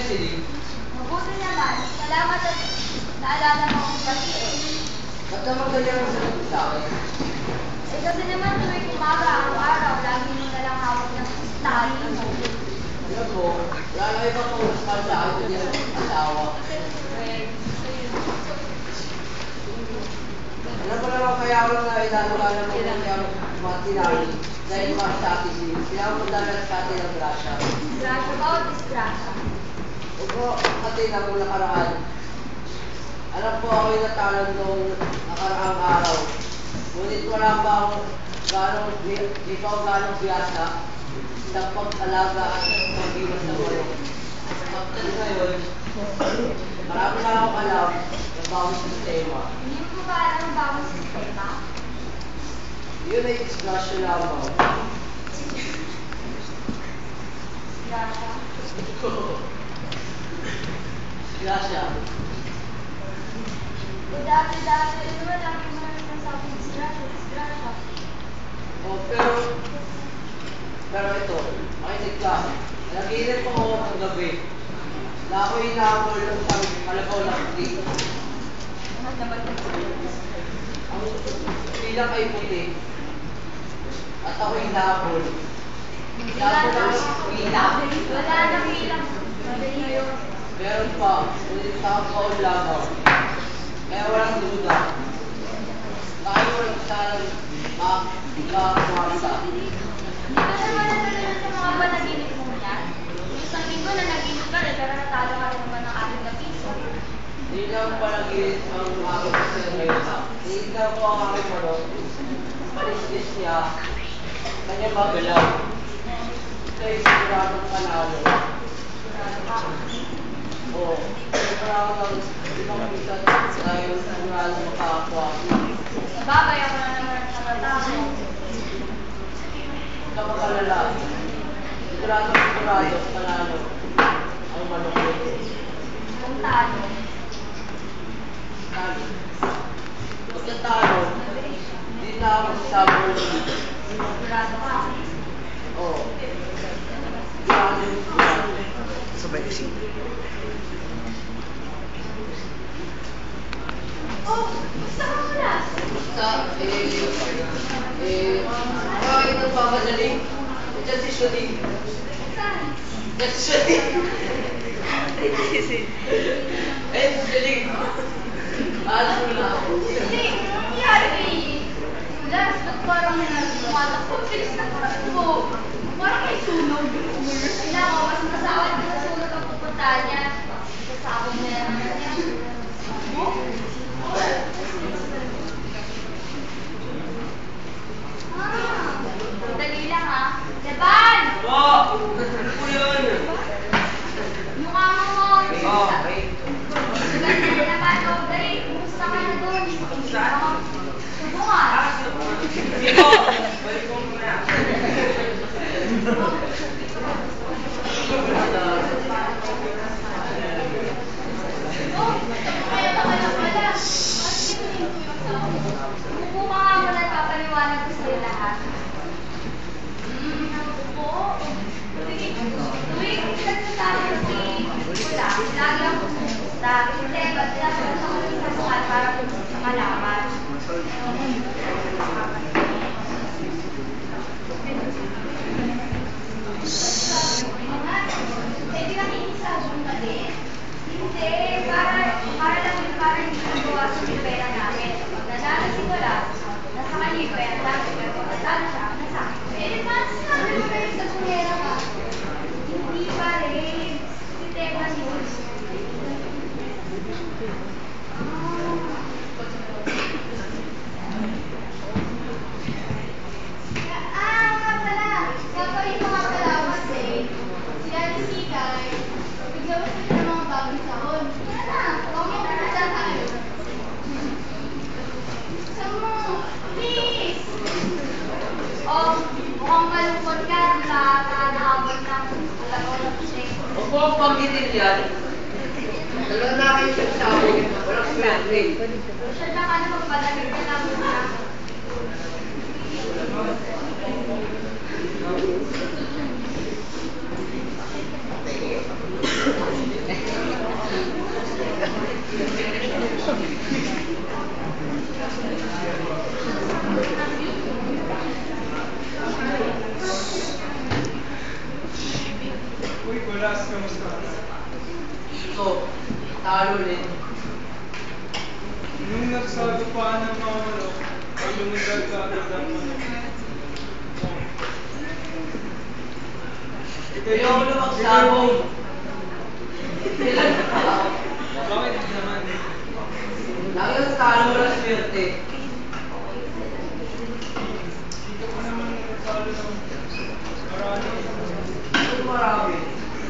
Mercedes. Mabuti naman. Salamat at naalala mo akong pati eh. Ba't naman ganyan ang sagot sa akin? Eh kasi naman tuwing umaga, araw-araw, lagi mo na lang hawak ng study mo. Alam mo, na ibang oras pa sa akin kundi ang asawa. Alam mo naman kaya ako na ilalagalan mo kung yung mga tinari dahil mga strategy. Kaya mo dahil sa atin ang grasya. Disgrasya ba o disgrasya? Opo, pati na mong nakaraan. Alam po ako'y natalan noong nakaraang araw. Ngunit wala pa akong ganong, di pa ako ganong biyasa sa pag-alaga at pag-iwas ng manok. After ngayon, marami na akong alam ng bawang sistema. Hindi mo ba alam ang bawang sistema? Yun ay disgrasya lamang. Disgrasya? Eh dati-dati, ano ba lagi mo na nasasabi disgrasya? Oh, pero, pero ito, makinig ka. Naginip ako ng gabi. Na ako'y inahabol ng isang kalabaw na puti. Naman Ang bilang ay puti. At ako'y inahabol. Inahabol ang bilang. Wala nang ilang. Madali. Meron pa, ngunit sa kaon lamang. Kaya walang duda. Tayo walang sanang makakumasa. Hindi ba naman natalo sa mga panaginip mo yan? Yung isang linggo na naginip ka rin, pero natalo ka rin naman ng ating na piso. Hindi lang palagit ang aking kasi ngayon. Tinignan ko ang aking manok. Paliskis niya. Kanya magalaw. Ito'y siguradong panalo. Oo. Siguradong limang pisan dahil siguradong makakakuha. Babay ako na naman ang tamatao. Huwag ka magalala. Siguradong siguradong panalo. Ang nito. Kung talo. Talo. Pagkatalo, hindi na ako sasabol. Sigurado ka. Oo. Sabay kasi. Oh, gusto ka muna. Basta, eh, eh, pamadali? Diyan si Shudi. Saan? Diyan si Shudi. Eh, Shudi. Alam mo na ako. Hindi, nangyari? Ba't parang tumatakbo? Bilis na tumatakbo. Parang may sunog. Ay nako, mas masawad na sa sunog ang pupunta niya. Sasabog na. Oh? Ah, dali lang ah. Leban! Oo! po panggitin yan. Nalalaki yung sabi niya. Walang friendly. Siya na ka na magpalamig na lang muna. Thank you. Ka? Ito, talo ulit. Nung nagsago pa ng mga ay lumigal ka agad ang. Ito yung ulo magsabong. Ilan pa? Bakit naman? Lagi talo ng swerte. Dito ko naman nagsago ng marami.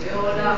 Kaya wala.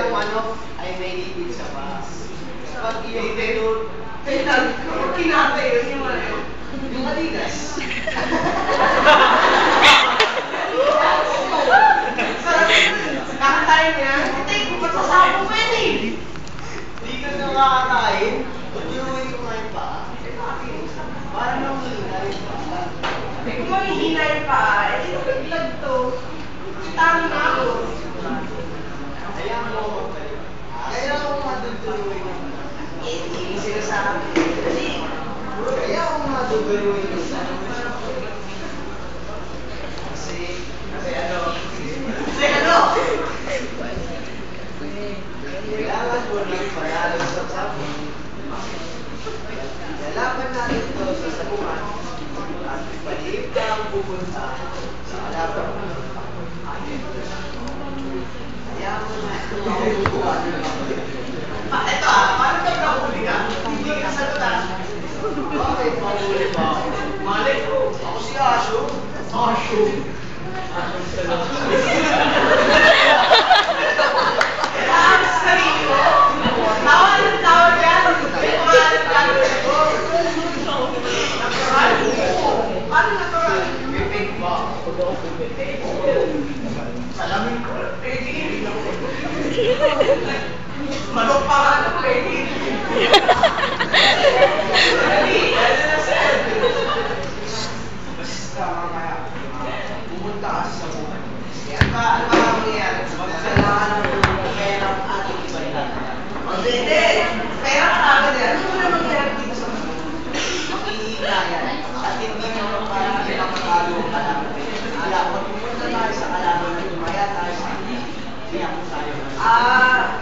Lahat ng manok ay may litid sa paas. Pag iyong tinut, kailan, kapag kinatay yun yung ano, yung yun. Kakatayin niya, hindi, kung sasabong mo yan eh? Hindi ka na kakatayin, tuturuin ko nga yung paa. Eh, bakit? Para nang mahina yung. Eh, kung mahihina yung paa, eh, ko naglag to. Tama na ako. Kaya mo ako Kaya ako matuturuin yung Eh, hindi sinasabi. Kasi, kaya ako matuturuin yung Kasi, kasi ano? Kasi ano? Kailangan mo lang panalo sa sabon. Lalaban natin ito sa sabungan at palihip ka ang pupunta sa kalaban mo. Kaya mo na ito makukuha Ah, ito ah, paano pag nahuli ka? Hindi ka sagot ah. Bakit mahuli ba ako? Mali ko, ako si Asho. Asho. Kailangan sa sarili mo. Tawa ng tawa yan. May pangalan gagawin ko. Natural. Paano natural? Bibig ba? Salamin ko. Pwede. Manok pa dali na sir. Basta mamaya, pumunta ka sa buhay. Yan ba, ano ba ang mangyayari? Magkailangan ng pera ang ating ibalita. Hindi, hindi. Pera ka agad yan. Ano na mangyayari dito sa mundo? hindi naman para pinapatalo ang kalaban. Alam, pag pumunta tayo sa kalaban na tumaya tayo sa kanya, kaya tayo. Ah,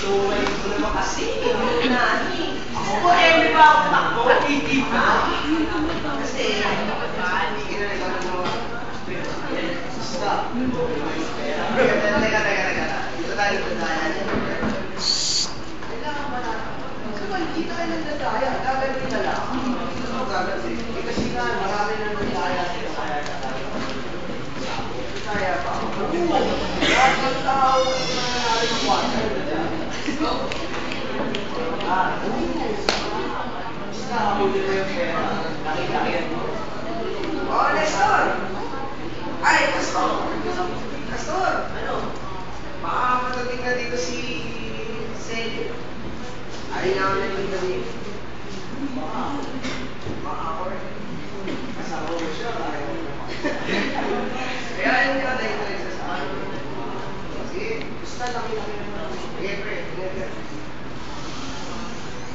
Tuway ko naman kasi, yung nani. Ako po, eh, ba ako takbo? Hindi ba? Kasi, hindi ka na nagkakaroon ng Stop. Teka, teka, teka. Dito tayo. Kailangan ba na? Kasi tayo na lang. Ano? Eh, marami nang nagdadaya. Kaya kaya pa. Oo. Lahat ng tao na nangyari ng kwarto. Ah, Basta huli mo yung pera. Nakita mo. Oh, Nestor! Ay, Nestor! Nestor! Ano? Baka matating na dito si Sally. Ay, na ako nagpunta dito. Baka. Baka ako. Kasama mo siya, ayaw naman. Dahil na isa sa ano. Sige, basta laki-laki naman. Sige, pre. Sige.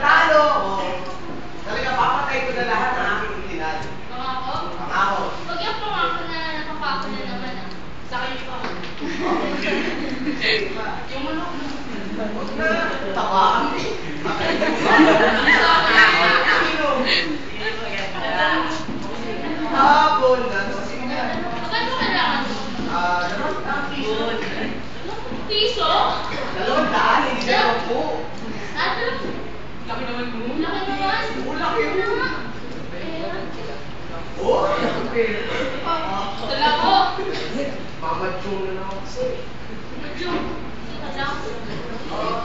Natalo, talaga papatay ko na lahat ng aking itinalo. Pangako? Pangako. Pag yung pangako na napapako na naman ah. Sa. Sige pa. Yung manok na. Huwag na. Tawaan. Habon na. Sige na. Magkano kailangan mo? Ah, dalawang piso. Piso? Dalawang daan, hindi dalawang po. Ah, Laki naman mo. Laki naman. Oo, laki Ano mo. Pera. Oh, Dala ko. Mamachong na naman kasi. Medyo. Tingnan lang. Oh,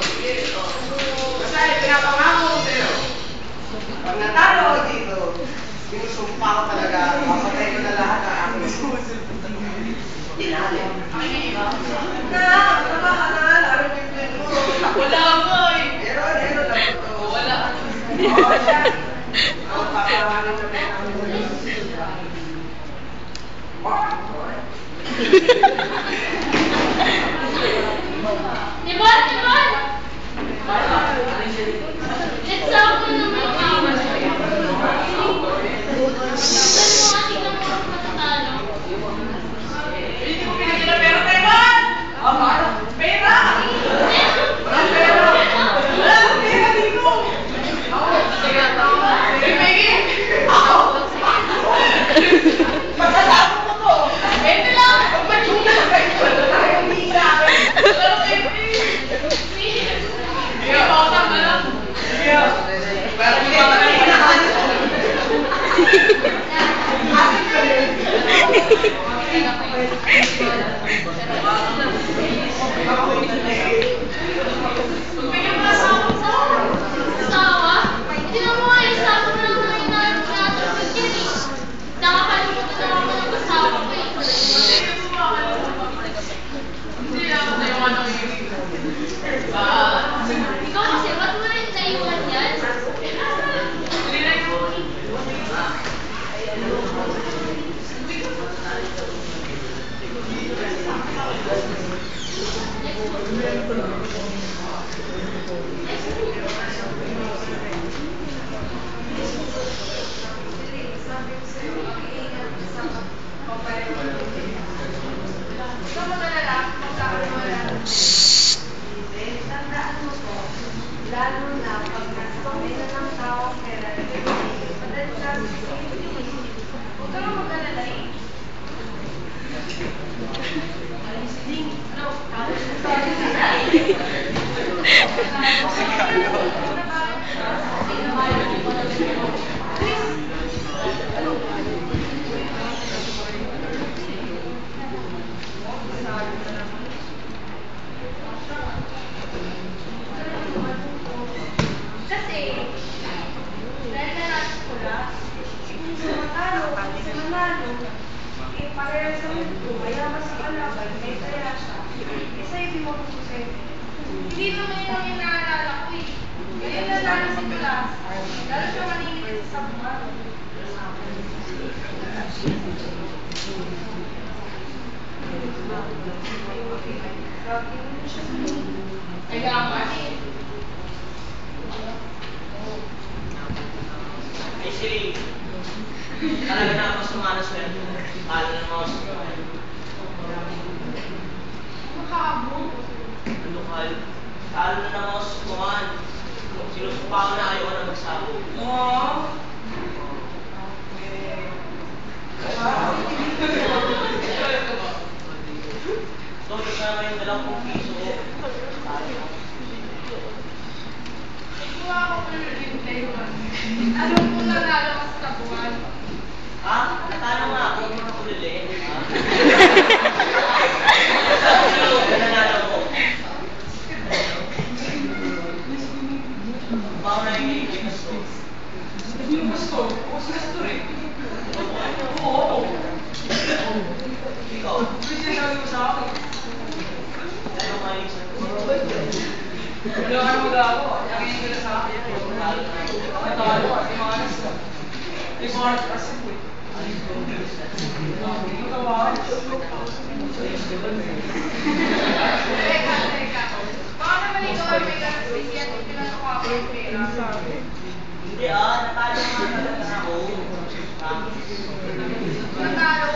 sige. Oh. Basta pinapangako ko sa'yo. Pag natalo ako dito, sinusumpa ko talaga, papatay ko na lahat ng aking tinali. Na, tama ka na, laro mo yung plan mo. Wala nga eh. Meron, meron lang ito. Wala. Oo, siya. Ako, papahanin na may namin. Diba? Diba? Example na may power. Tingnan mo nga, tingnan mo ako matatalo. Hindi mo pinagila pera tayo ba? Ah, paano? Pera! Walang pera! Walang pera dito! Ako! Sige, tama. Sige, Peggy! Ako! Ako! Pagkatapos ko to! Ito lang! Pag matyong na kayo, wala tayong hila. Pero Pepsi! May pautang ka lang. Sige. Pero hindi pa rin hinahanap ko. Bigyan mo na sa ako sa Sawa? Hindi na mo nga yung sawa na lang na inaatapag yan eh. Nakakalimutan na ako ng asawa ko eh. Hindi ako sa'yo ka nang Ikaw kasi, ba't mo rin naiwan yan? Ikaw mag-alala, magkakaroon mo lang. Tandaan mo po, lalo na pag nagpamay na ng tao pera, madali siya Huwag kang mag-alala eh. laban, may saya siya. Eh, sa'yo, di mo pupusin. Hindi naman yun ang inaalala ko eh. Ngayon nanalo si Kulas. Lalo siya maningit sa sabuhan. Kailangan eh. Ay, Siri. Talaga na ako sumana sa yan. Talo ng mouse. Makaabot. Ano kal? Talo na ng mouse kuhan. Sinusupa ko na ayaw na magsabo. Oo. So, kasama yung dalawang piso ko. Talo. Kuha ako pa ng replay mo. Alam ko nanalo ka sa sabuhan. Ha? Natalo nga ako. Na kulili. Ako eh. Sinasabi mo sa akin. Ano nga yung sa Wala ka nang mag-ako. Nakingin ko na sa akin. Natalo ka. Di manas ka. Di manas kasi po eh. Hindi. Teka, teka. Baka naman ikaw ay may ganang siya at pinasok ako ng pera. Hindi ah, natalo nga ako. Nanalo,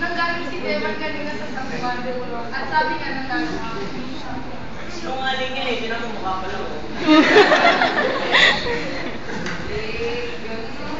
nanggaling si Devan kanina sa sabuhan. At sabi niya nanalo ka. Sinungaling yan eh, tinan mo mukha pa lang oh. Eh, ganun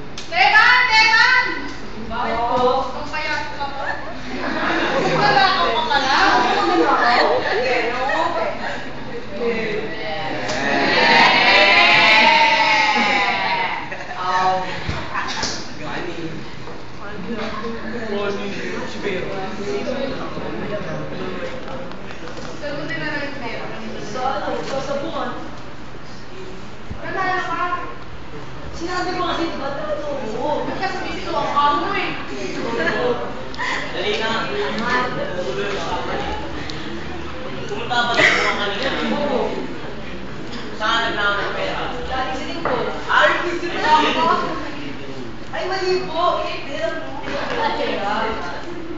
Ay, mali po. Eh, pero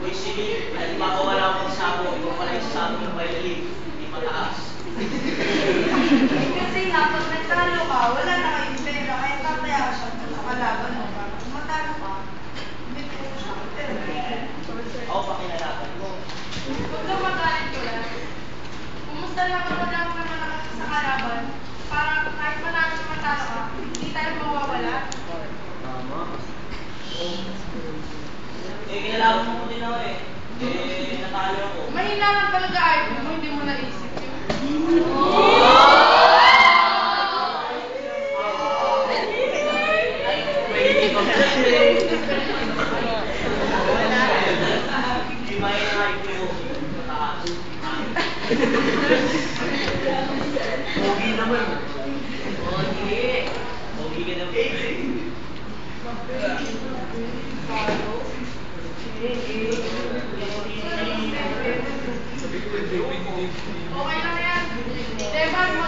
Uy, sige, ay makawala ko sa sabo. Ikaw pala yung sabo ng violin. Hindi mataas. Kasi nga, pag nagtalo ka, wala na kayong pera. Kaya tataya ka siya sa kalaban mo. Matalo ka, hindi mo siya. Ako pa kinalaban mo. Huwag kang magalit ko lang. Kumusta lang ako lang ako sa kalaban para kahit manalo sa matalo ka, hindi tayo mawawala. Tama. Eh, kinalaban mo ko din ako eh. Eh, natalo ako. Mahina lang talaga ay mo, hindi mo naisip yun. Pwede ko. Hindi may na-hype mo. Mataas. Pogi naman. Pogi. Pogi ka na baby. Okay lang yan.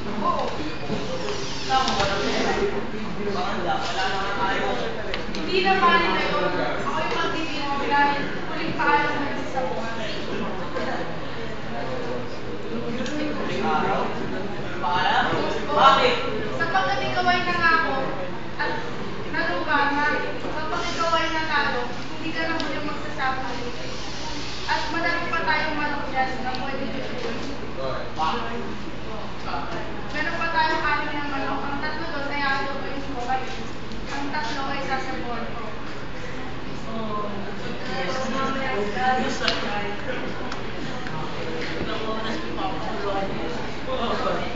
ng ng. Ah, ba naman yan? Maganda. Wala naman tayo. Hindi naman na Thank you.